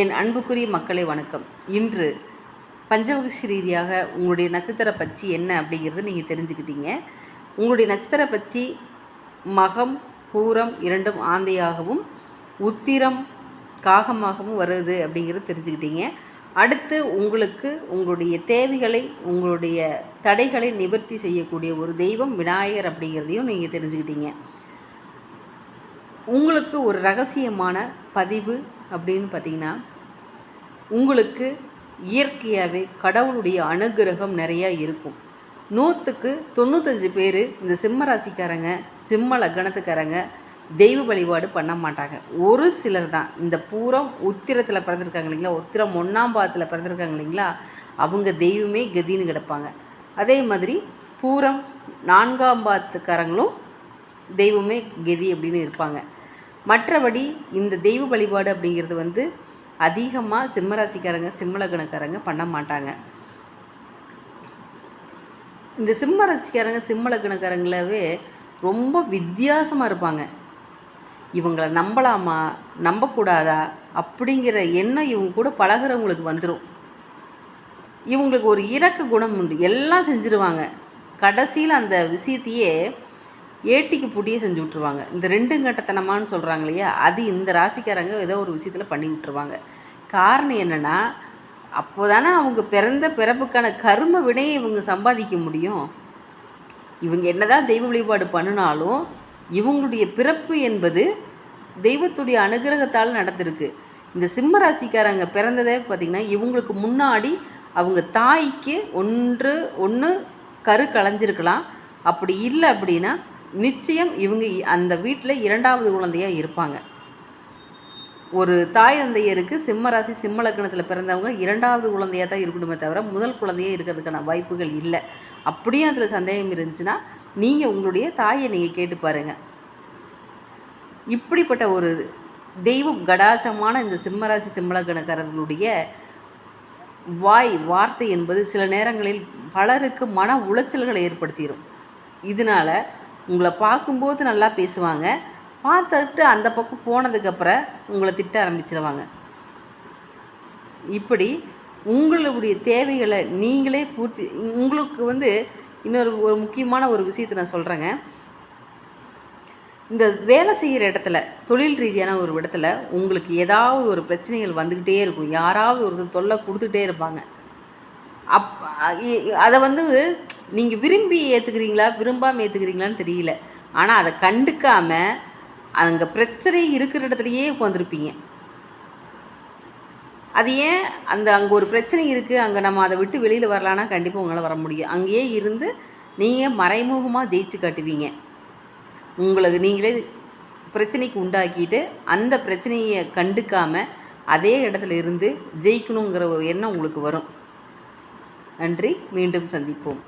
என் அன்புக்குரிய மக்களை வணக்கம். இன்று பஞ்சவகுஷி ரீதியாக உங்களுடைய நட்சத்திர பச்சி என்ன அப்படிங்கிறது நீங்கள் தெரிஞ்சுக்கிட்டீங்க. உங்களுடைய நட்சத்திர பச்சி மகம் பூரம் இரண்டும் ஆந்தையாகவும் உத்திரம் காகமாகவும் வருது அப்படிங்கிறது தெரிஞ்சுக்கிட்டீங்க. அடுத்து உங்களுக்கு உங்களுடைய தேவைகளை உங்களுடைய தடைகளை நிவர்த்தி செய்யக்கூடிய ஒரு தெய்வம் விநாயகர் அப்படிங்கிறதையும் நீங்கள் தெரிஞ்சுக்கிட்டீங்க. உங்களுக்கு ஒரு ரகசியமான பதிவு அப்படின்னு பார்த்தீங்கன்னா உங்களுக்கு இயற்கையாகவே கடவுளுடைய அனுகிரகம் நிறையா இருக்கும். நூற்றுக்கு தொண்ணூத்தஞ்சு பேர் இந்த சிம்ம ராசிக்காரங்க சிம்ம லக்னத்துக்காரங்க தெய்வ வழிபாடு பண்ண மாட்டாங்க. ஒரு சிலர் தான். இந்த பூரம் உத்திரத்தில் பிறந்திருக்காங்க இல்லைங்களா? உத்திரம் ஒன்றாம் பாதத்தில் பிறந்திருக்காங்க இல்லைங்களா? அவங்க தெய்வமே கதின்னு கிடப்பாங்க. அதே மாதிரி பூரம் நான்காம் பாதத்துக்காரங்களும் தெய்வமே கெதி அப்படின்னு இருப்பாங்க. மற்றபடி இந்த தெய்வ வழிபாடு அப்படிங்கிறது வந்து அதிகமாக சிம்மராசிக்காரங்க சிம்மலகணக்காரங்க பண்ண மாட்டாங்க. இந்த சிம்ம ராசிக்காரங்க சிம்மலக்கணக்காரங்களாவே ரொம்ப வித்தியாசமாக இருப்பாங்க. இவங்களை நம்பலாமா நம்பக்கூடாதா அப்படிங்கிற எண்ணம் இவங்க கூட பழகிறவங்களுக்கு வந்துடும் இவங்களுக்கு ஒரு இறக்க குணம் உண்டு. எல்லாம் செஞ்சுருவாங்க. கடைசியில் அந்த விஷயத்தையே ஏட்டிக்கு புட்டியே செஞ்சு விட்ருவாங்க இந்த ரெண்டும் கட்டத்தனமான்னு சொல்கிறாங்க இல்லையா? அது இந்த ராசிக்காரங்க ஏதோ ஒரு விஷயத்தில் பண்ணி விட்டுருவாங்க. காரணம் என்னென்னா அப்போ தானே அவங்க பிறந்த பிறப்புக்கான கரும வினையை இவங்க சம்பாதிக்க முடியும். இவங்க என்னதான் தெய்வ வழிபாடு பண்ணினாலும் இவங்களுடைய பிறப்பு என்பது தெய்வத்துடைய அனுகிரகத்தால் நடந்திருக்கு. இந்த சிம்ம ராசிக்காரங்க பிறந்ததே பார்த்திங்கன்னா இவங்களுக்கு முன்னாடி அவங்க தாய்க்கு ஒன்று ஒன்று கரு களைஞ்சிருக்கலாம். அப்படி இல்லை அப்படின்னா நிச்சயம் இவங்க அந்த வீட்டில் இரண்டாவது குழந்தையாக இருப்பாங்க. ஒரு தாய் தந்தையருக்கு சிம்ம ராசி சிம்ம லக்னத்தில் பிறந்தவங்க இரண்டாவது குழந்தையாக தான் இருக்கணுமே தவிர முதல் குழந்தையே இருக்கிறதுக்கான வாய்ப்புகள் இல்லை. அப்படியும் அதில் சந்தேகம் இருந்துச்சுன்னா நீங்கள் உங்களுடைய தாயை நீங்கள் கேட்டு பாருங்கள் இப்படிப்பட்ட ஒரு தெய்வம் கடாச்சமான இந்த சிம்மராசி சிம்மலக்கணக்காரர்களுடைய வாய் வார்த்தை என்பது சில நேரங்களில் பலருக்கு மன உளைச்சல்களை ஏற்படுத்திடும் இதனால் உங்களை பார்க்கும்போது நல்லா பேசுவாங்க. பார்த்துட்டு அந்த பக்கம் போனதுக்கப்புறம் உங்களை திட்ட ஆரம்பிச்சிருவாங்க. இப்படி உங்களுடைய தேவைகளை நீங்களே பூர்த்தி உங்களுக்கு வந்து இன்னொரு ஒரு முக்கியமான ஒரு விஷயத்தை நான் சொல்கிறேங்க இந்த வேலை செய்கிற இடத்துல தொழில் ரீதியான ஒரு இடத்துல உங்களுக்கு ஏதாவது ஒரு பிரச்சனைகள் வந்துக்கிட்டே இருக்கும். யாராவது ஒரு தொல்லை கொடுத்துக்கிட்டே இருப்பாங்க. அப் அதை வந்து நீங்கள் விரும்பி ஏற்றுக்கிறீங்களா விரும்பாமல் ஏற்றுக்கிறீங்களான்னு தெரியல. ஆனால் அதை கண்டுக்காமல் அங்கே பிரச்சனை இருக்கிற இடத்துலையே உட்காந்துருப்பீங்க அது ஏன்? அந்த அங்கே ஒரு பிரச்சனை இருக்குது அங்கே நம்ம அதை விட்டு வெளியில் வரலான்னா கண்டிப்பாக உங்களால் வர முடியும். அங்கேயே இருந்து நீங்கள் மறைமுகமாக ஜெயிச்சு காட்டுவீங்க. உங்களுக்கு நீங்களே பிரச்சனைக்கு உண்டாக்கிட்டு அந்த பிரச்சனையை கண்டுக்காமல் அதே இடத்துல இருந்து ஜெயிக்கணுங்கிற ஒரு எண்ணம் உங்களுக்கு வரும். நன்றி. மீண்டும் சந்திப்போம்.